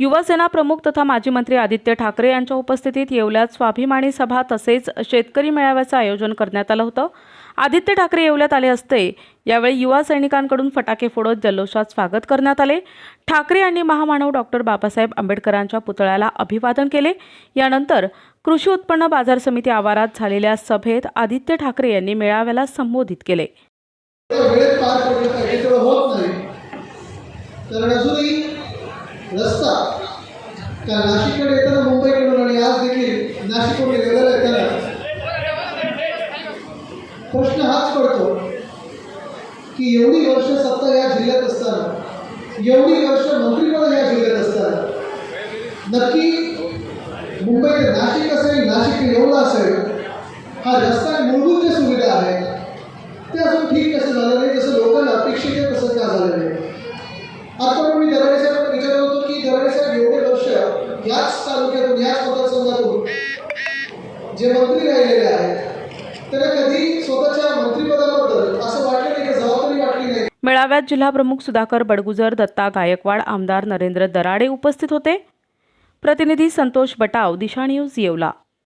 युवासेना प्रमुख तथा माजी मंत्री आदित्य ठाकरे यांच्या उपस्थितीत येवल्यात स्वाभिमानी सभा तसेच शेतकरी मेळाव्याचं आयोजन करण्यात आलं होतं. आदित्य ठाकरे येवल्यात आले असते यावेळी युवा सैनिकांकडून फटाके फोडत जल्लोषात स्वागत करण्यात आले. ठाकरे यांनी महामानव डॉक्टर बाबासाहेब आंबेडकरांच्या पुतळ्याला अभिवादन केले. यानंतर कृषी उत्पन्न बाजार समिती आवारात झालेल्या सभेत आदित्य ठाकरे यांनी मेळाव्याला संबोधित केले. अजूनही रस्ता कारण नाशिककडे येताना मुंबईकडून आणि आज देखील नाशिककडून वेगळं येताना प्रश्न हाच पडतो की एवढी वर्ष सत्ता या जिल्ह्यात असताना, एवढी वर्ष मंत्रिपद या जिल्ह्यात असताना, नक्की मुंबई ते नाशिक असेल, नाशिक ते येवला असेल, हा रस्ता मूलभूत ज्या सुविधा आहेत, ते अजून ठीक कसं झालं नाही, जसं लोकांना आता मी दराडे साहेबांना विचारत होतो की दराडे साहेब एवढे वर्ष याच तालुक्यातून याच मतदारसंघातून जे मंत्री राहिलेले आहेत त्यांना कधी स्वतःच्या मंत्रिपदाबद्दल असं वाटलं नाही की जबाबदारी वाटली नाही. मेळाव्यात जिल्हाप्रमुख सुधाकर बडगुजर दत्ता गायकवाड आमदार नरेंद्र दराडे उपस्थित होते. प्रतिनिधी संतोष बटाव दिशा न्यूज येवला.